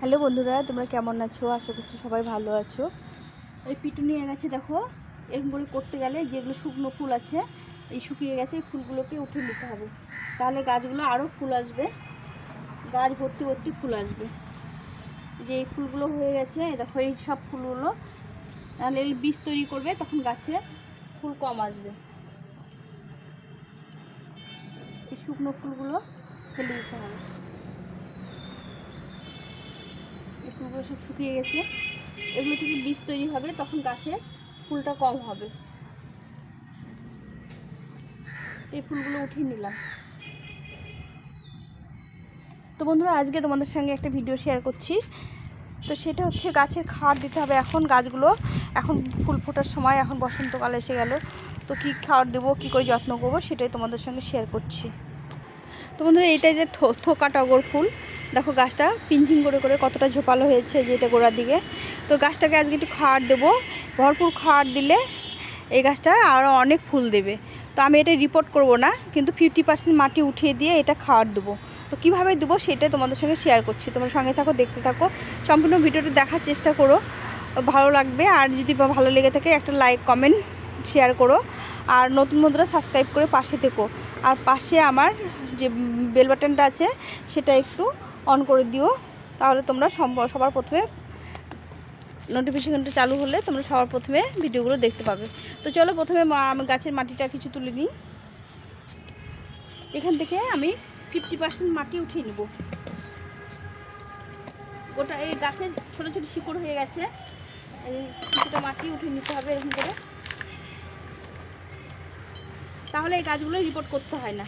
Hello বন্ধুরা, তোমরা কেমন আছো? আশা করছি সবাই ভালো আছো। এই পিটুনিয়া গেছে, দেখো। এরকম করে করতে গেলে যেগুলো শুকনো ফুল আছে, এই শুকিয়ে গেছে, এই ফুলগুলোকে উঠে নিতে হবে। তাহলে গাছগুলো আরও ফুল আসবে। গাছ ভর্তি ভর্তি ফুল আসবে। যে এই ফুলগুলো হয়ে গেছে দেখো, এই সব ফুলগুলো। তাহলে এই বীজ তৈরি করবে, তখন গাছে ফুল কম আসবে। এই শুকনো ফুলগুলো ফেলে দিতে হবে এই ফুলগুলো সব শুকিয়ে গেছে। এগুলো থেকে বীজ তৈরি হবে, তখন গাছে ফুলটা কম হবে। এই ফুলগুলো উঠিয়ে নিলাম। তো বন্ধুরা, আজকে তোমাদের সঙ্গে একটা ভিডিও শেয়ার করছি। তো সেটা হচ্ছে গাছের খাবার দিতে হবে এখন গাছগুলো। এখন ফুল ফোটার সময়, এখন বসন্তকাল এসে গেল। তো কী খাবার দেবো, কী করে যত্ন করব, সেটাই তোমাদের সঙ্গে শেয়ার করছি। তো বন্ধুরা, এইটাই যে থোকা টগর ফুল। দেখো গাছটা পিঞ্চিং করে করে কতটা ঝোপালো হয়েছে যেটা গোড়ার দিকে। তো গাছটাকে আজকে একটু খাওয়ার দেবো। ভরপুর খাওয়ার দিলে এই গাছটা আরও অনেক ফুল দেবে। তো আমি এটা রিপোর্ট করব না, কিন্তু ফিফটি পার্সেন্ট মাটি উঠিয়ে দিয়ে এটা খাওয়ার দেবো। তো কীভাবে দেবো সেটা তোমাদের সঙ্গে শেয়ার করছি। তোমরা সঙ্গে থাকো, দেখতে থাকো। সম্পূর্ণ ভিডিওটা দেখার চেষ্টা করো। ভালো লাগবে। আর যদি ভালো লেগে থাকে, একটা লাইক কমেন্ট শেয়ার করো। আর নতুন বন্ধুরা সাবস্ক্রাইব করে পাশে থেকো। আর পাশে আমার যে বেল বাটনটা আছে, সেটা একটু অন করে দিও। তাহলে তোমরা সবার প্রথমে নোটিফিকেশনটা চালু হলে তোমরা সবার প্রথমে ভিডিওগুলো দেখতে পাবে। তো চলো প্রথমে মা- আমি গাছের মাটিটা কিছু তুলে নিই। এখান থেকে আমি ফিফটি পার্সেন্ট মাটি উঠিয়ে নেব। গোটা এই গাছের ছোটো ছোটো শিকড় হয়ে গেছে। কিছুটা মাটি উঠিয়ে নিতে হবে এরকম করে। তাহলে এই গাছগুলো রিপোর্ট করতে হয় না।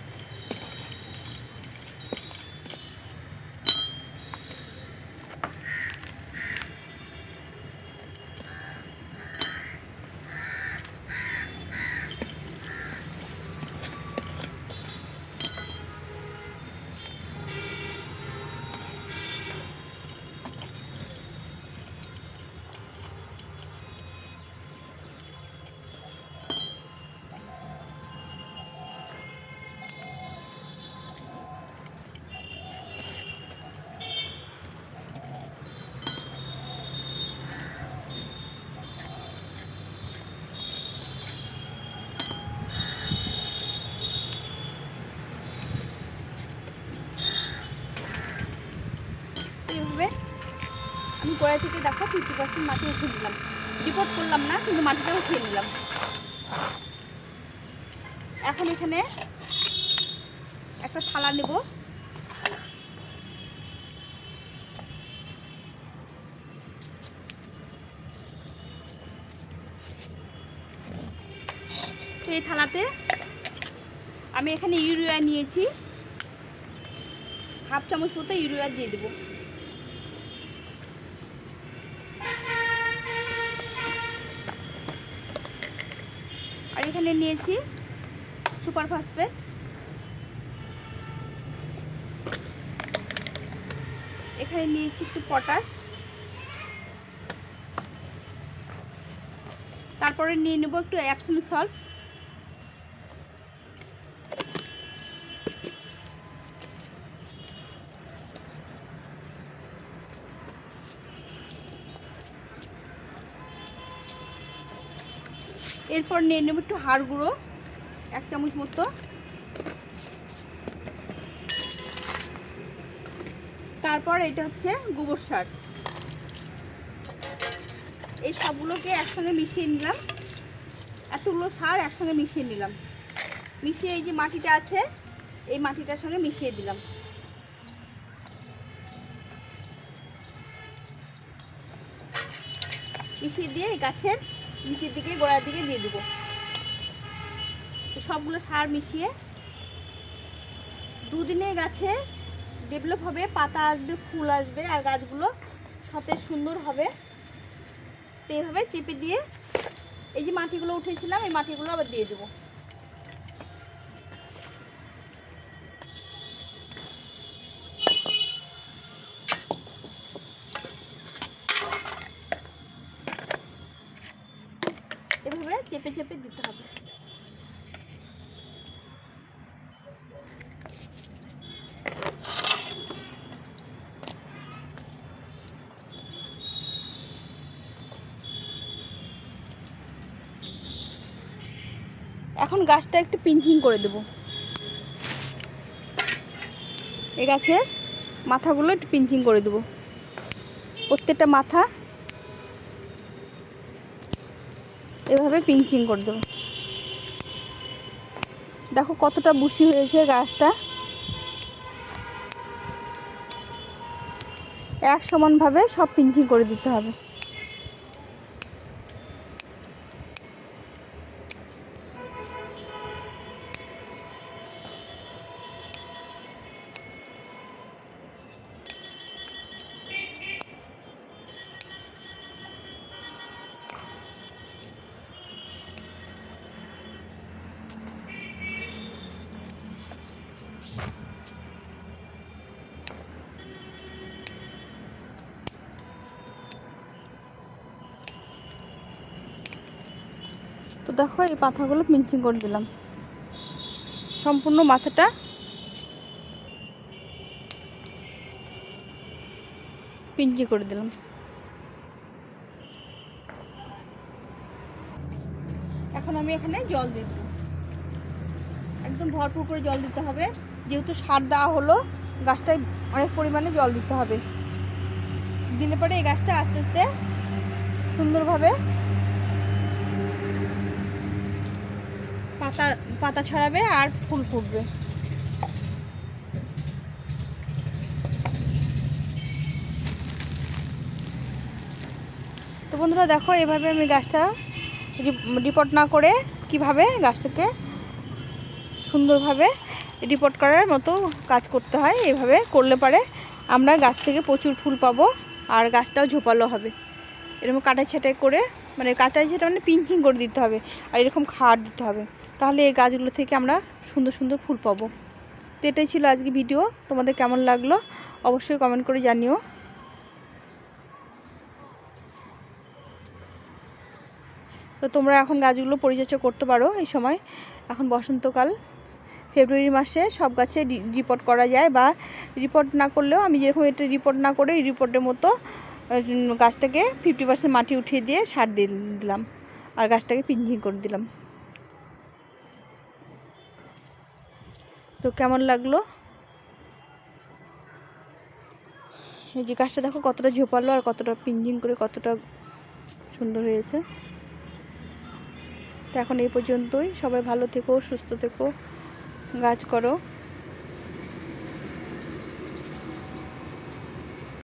এইভাবে আমি গোড়া থেকে দেখো ফিফটি পার্সেন্ট মাটি উঠিয়ে নিলাম। রিপোর্ট করলাম না, কিন্তু মাটিটা উঠিয়ে নিলাম। এখন এখানে একটা থালা নেব। এই থালাতে আমি এখানে ইউরিয়া নিয়েছি। হাফ চামচ মতো ইউরিয়া দিয়ে দেবো। এখানে নিয়েছি সুপার ফসফেট। এখানে নিয়েছি একটু পটাশ। তারপরে নিয়ে নেব একটু অ্যাপসম সল্ট। এরপর নিয়ে নেব একটু হাড় গুঁড়ো, এক চামচ মতো। তারপর এটা হচ্ছে গোবর সার। এই সবগুলোকে একসঙ্গে মিশিয়ে নিলাম। এতগুলো সার একসঙ্গে মিশিয়ে নিলাম। মিশিয়ে এই যে মাটিটা আছে, এই মাটিটার সঙ্গে মিশিয়ে দিলাম। মিশিয়ে দিয়ে এই গাছের নিচের দিকে গোড়ার দিকে দিয়ে দেবো। সবগুলো সার মিশিয়ে দুদিনে গাছে ডেভেলপ হবে, পাতা আসবে, ফুল আসবে, আর গাছগুলো সতেজ সুন্দর হবে। তো এইভাবে চেপে দিয়ে এই যে মাটিগুলো উঠেছিলাম, এই মাটিগুলো আবার দিয়ে দেবো। চেপে চেপে দিতে হবে। এখন গাছটা একটু পিঞ্চিং করে দেব। এ গাছের মাথাগুলো একটু পিঞ্চিং করে দেবো। প্রত্যেকটা মাথা এভাবে পিঙ্কিং করে দেবো। দেখো কতটা বুশি হয়েছে গাছটা। এক সমানভাবে সব পিঙ্কিং করে দিতে হবে। তো দেখো এই পাতাগুলো পিঞ্চিং করে দিলাম। সম্পূর্ণ মাথাটা পিঞ্চি করে দিলাম। এখন আমি এখানে জল দিয়ে দেবো একদম ভরপুর করে জল দিতে হবে। যেহেতু সার দেওয়া হলো, গাছটায় অনেক পরিমাণে জল দিতে হবে। দিলে পরে এই গাছটা আস্তে আস্তে সুন্দরভাবে পাতা পাতা ছড়াবে আর ফুল ফুটবে। তো বন্ধুরা দেখো, এভাবে আমি গাছটা রিপোর্ট না করে কীভাবে গাছটাকে সুন্দরভাবে রিপোর্ট করার মতো কাজ করতে হয়, এভাবে করলে পারে আমরা গাছ থেকে প্রচুর ফুল পাবো আর গাছটাও ঝোপালো হবে। এরকম কাটাই ছাটাই করে মানে কাটাই ছাটা মানে পিঞ্চিং করে দিতে হবে, আর এরকম খাওয়ার দিতে হবে। তাহলে এই গাছগুলো থেকে আমরা সুন্দর সুন্দর ফুল পাবো। তো এটাই ছিল আজকে ভিডিও তোমাদের কেমন লাগল অবশ্যই কমেন্ট করে জানিও। তো তোমরা এখন গাছগুলো পরিচর্যা করতে পারো এই সময়। এখন বসন্তকাল। ফেব্রুয়ারি মাসে সব গাছে রিপোর্ট করা যায় বা রিপোর্ট না করলেও আমি যেরকম এটা রিপোর্ট না করে এই রিপোর্টের মতো গাছটাকে ফিফটি পার্সেন্ট মাটি উঠিয়ে দিয়ে সার দিয়ে দিলাম। আর গাছটাকে পিঞ্চিং করে দিলাম। তো কেমন লাগল? এই যে গাছটা দেখো কতটা ঝোপালো আর কতটা পিঞ্জিং করে কতটা সুন্দর হয়েছে। তো এখন এই পর্যন্তই। সবাই ভালো থেকো, সুস্থ থেকো। গাছ করো।